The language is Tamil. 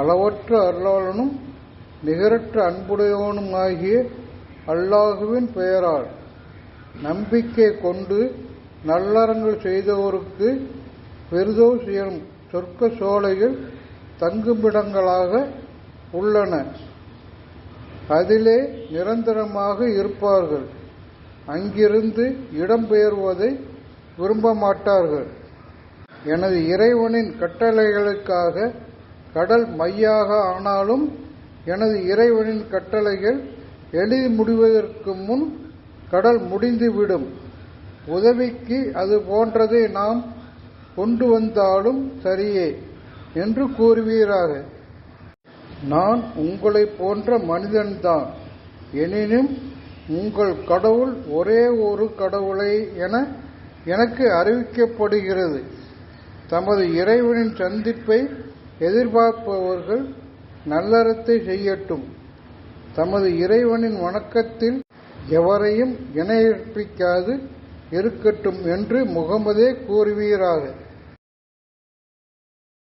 அளவற்ற அருளாளனும் நிகரற்ற அன்புடையவனுமாகிய அல்லாஹுவின் பெயரால் நம்பிக்கை கொண்டு நல்லறங்கள் செய்தவருக்கு பெருதோஸ் எனும் சொர்க்க சோலையில் தங்குமிடங்களாக உள்ளன. அதிலே நிரந்தரமாக இருப்பார்கள். அங்கிருந்து இடம்பெயர்வதை விரும்ப மாட்டார்கள் எனது இறைவனின் கட்டளைகளுக்காக கடல் மையாக ஆனாலும் எனது இறைவனின் கட்டளைகள் எழுதி முடிவதற்கு முன் கடல் முடிந்துவிடும். உதவிக்கு அது போன்றதை நாம் கொண்டு வந்தாலும் சரியே என்று கூறுவீராக. நான் உங்களைப் போன்ற மனிதன்தான். எனினும் உங்கள் கடவுள் ஒரே ஒரு கடவுளை என எனக்கு அறிவிக்கப்படுகிறது. தமது இறைவனின் சந்திப்பை எதிர்பார்ப்பவர்கள் நல்லறத்தை செய்யட்டும். தமது இறைவனின் வணக்கத்தில் எவரையும் இணையற்பிக்காது இருக்கட்டும் என்று முகமதே கூறுவீராக.